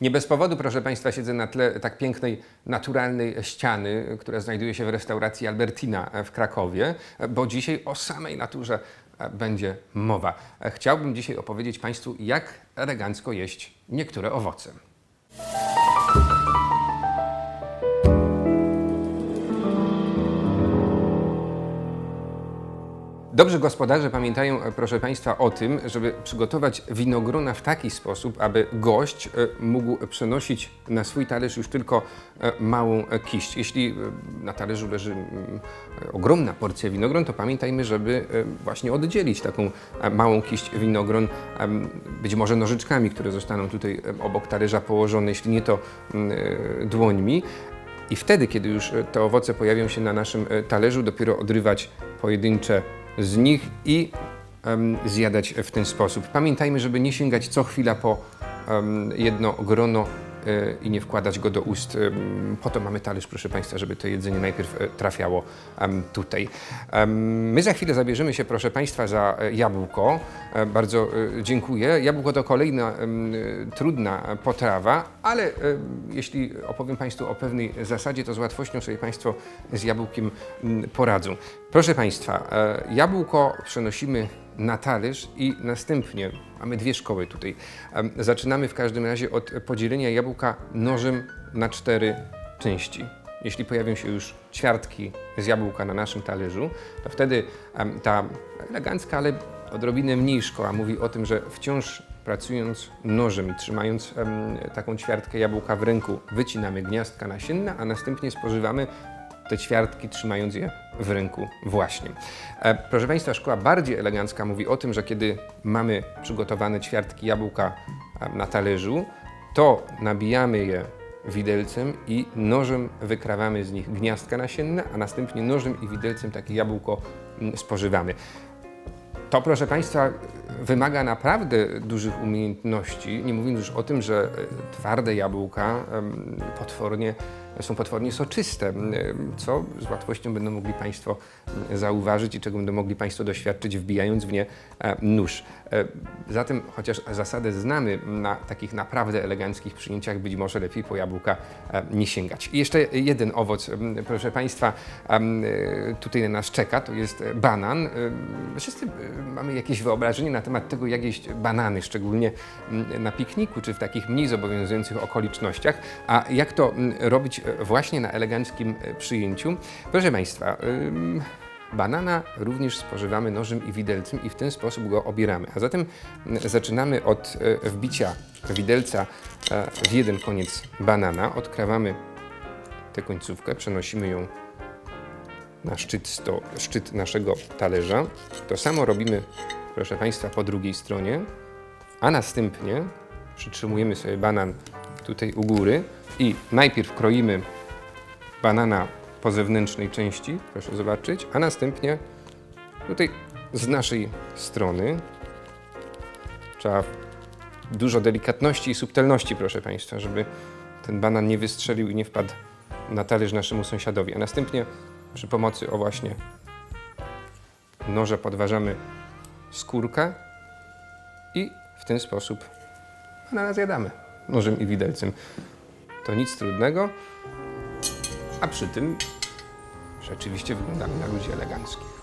Nie bez powodu, proszę Państwa, siedzę na tle tak pięknej, naturalnej ściany, która znajduje się w restauracji Albertina w Krakowie, bo dzisiaj o samej naturze będzie mowa. Chciałbym dzisiaj opowiedzieć Państwu, jak elegancko jeść niektóre owoce. Dobrzy gospodarze pamiętają, e, proszę Państwa, o tym, żeby przygotować winogrona w taki sposób, aby gość e, mógł przenosić na swój talerz już tylko e, małą kiść. Jeśli na talerzu leży ogromna porcja winogron, to pamiętajmy, żeby właśnie oddzielić taką małą kiść winogron, być może nożyczkami, które zostaną tutaj obok talerza położone, jeśli nie to dłońmi. I wtedy, kiedy już te owoce pojawią się na naszym talerzu, dopiero odrywać pojedyncze z nich i em, zjadać w ten sposób. Pamiętajmy, żeby nie sięgać co chwila po em, jedno grono i nie wkładać go do ust. Po to mamy talerz, proszę Państwa, żeby to jedzenie najpierw e, trafiało tutaj. My za chwilę zabierzemy się, proszę Państwa, za e, jabłko. E, Bardzo dziękuję. Jabłko to kolejna trudna potrawa, ale jeśli opowiem Państwu o pewnej zasadzie, to z łatwością sobie Państwo z jabłkiem poradzą. Proszę Państwa, jabłko przenosimy na talerz i następnie mamy dwie szkoły tutaj. Zaczynamy w każdym razie od podzielenia jabłka nożem na cztery części. Jeśli pojawią się już ćwiartki z jabłka na naszym talerzu, to wtedy ta elegancka, ale odrobinę mniej szkoła mówi o tym, że wciąż pracując nożem i trzymając taką ćwiartkę jabłka w ręku, wycinamy gniazdka nasienne, a następnie spożywamy te ćwiartki, trzymając je w ręku właśnie. E, proszę Państwa, szkoła bardziej elegancka mówi o tym, że kiedy mamy przygotowane ćwiartki jabłka e, na talerzu, to nabijamy je widelcem i nożem wykrawamy z nich gniazdka nasienne, a następnie nożem i widelcem takie jabłko mm, spożywamy. To, proszę Państwa, wymaga naprawdę dużych umiejętności. Nie mówiąc już o tym, że e, twarde jabłka potwornie, są potwornie soczyste, co z łatwością będą mogli Państwo zauważyć i czego będą mogli Państwo doświadczyć, wbijając w nie e, nóż. E, Zatem, chociaż zasadę znamy na takich naprawdę eleganckich przyjęciach, być może lepiej po jabłka nie sięgać. I jeszcze jeden owoc, proszę Państwa, tutaj na nas czeka, to jest banan. Wszyscy mamy jakieś wyobrażenie na temat tego, jak jeść banany, szczególnie mm, na pikniku czy w takich mniej zobowiązujących okolicznościach. A jak to mm, robić e, właśnie na eleganckim e, przyjęciu? Proszę Państwa, banana również spożywamy nożem i widelcem i w ten sposób go obieramy. A zatem mm, zaczynamy od e, wbicia widelca w jeden koniec banana, odkrawamy tę końcówkę, przenosimy ją na szczyt, sto, szczyt naszego talerza. To samo robimy, proszę Państwa, po drugiej stronie, a następnie przytrzymujemy sobie banan tutaj u góry i najpierw kroimy banana po zewnętrznej części, proszę zobaczyć, a następnie tutaj z naszej strony trzeba dużo delikatności i subtelności, proszę Państwa, żeby ten banan nie wystrzelił i nie wpadł na talerz naszemu sąsiadowi. A następnie przy pomocy, o właśnie, noża podważamy skórkę i w ten sposób banana zjadamy nożem i widelcem. To nic trudnego, a przy tym rzeczywiście wyglądamy na ludzi eleganckich.